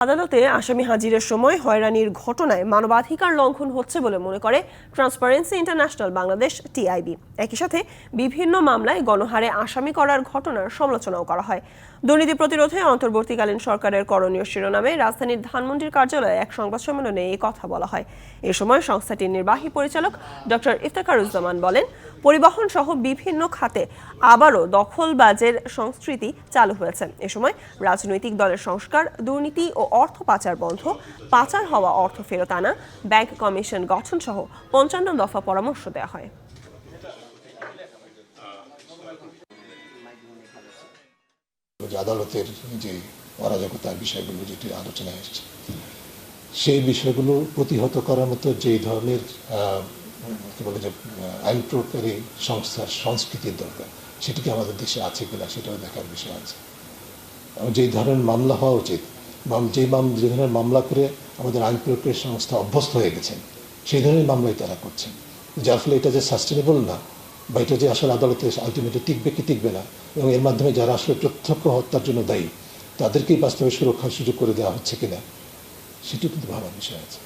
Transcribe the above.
আদালতে আসামি হাজিরের সময় হয়রানির ঘটনায় মানবাধিকার লঙ্ঘন হচ্ছে বলে মনে করে ট্রান্সপারেন্সি ইন্টারন্যাশনাল বাংলাদেশ টিআইবি একই সাথে বিভিন্ন মামলায় গণহারে আসামি করার ঘটনার সমালোচনাও করা হয়। দুর্নীতি প্রতিরোধে অন্তর্বর্তীকালীন সরকারের করণীয় শিরোনামে রাজধানীর ধানমন্ডির কার্যালয়ে এক সংবাদ সম্মেলনে এই কথা বলা হয়। এ সময় সংস্থাটির নির্বাহী পরিচালক ডক্টর ইফতেখারুজ্জামান বলেন পরিবহন সহ বিভিন্ন খাতে আবারও দখলবাজের সংস্কৃতি চালু হয়েছে। এ সময় রাজনৈতিক দলের সংস্কার, দুর্নীতি ও অর্থ পাচার বন্ধ, পাচার হওয়া অর্থ ফেরত আনা, ব্যাংক কমিশন গঠন সহ পঞ্চান্ন দফা পরামর্শ দেওয়া হয়। আদালতের যে অরাজকতার বিষয়গুলো যেটি আলোচনায় এসেছে, সেই বিষয়গুলো প্রতিহত করার মতো যে ধরনের কি বলে যে সংস্থার সংস্কৃতির দরকার। সেটি কি আমাদের দেশে আছে কিনা সেটাও দেখার বিষয় আছে। যেই ধরনের মামলা হওয়া উচিত যেই মাম, যে ধরনের মামলা করে আমাদের আইন প্রয়োগকারী সংস্থা অভ্যস্ত হয়ে গেছেন, সেই ধরনের মামলাই তারা করছেন। যার ফলে এটা যে সাস্টেনেবল না, বা এটা যে আসলে আদালতে আলটিমেটলি টিকবে কি টিকবে না, এবং এর মাধ্যমে যারা আসলে প্রত্যক্ষ হত্যার জন্য দায়ী, তাদেরকেই বাস্তবে সুরক্ষার সুযোগ করে দেওয়া হচ্ছে কিনা সেটিও কিন্তু ভাবার বিষয় আছে।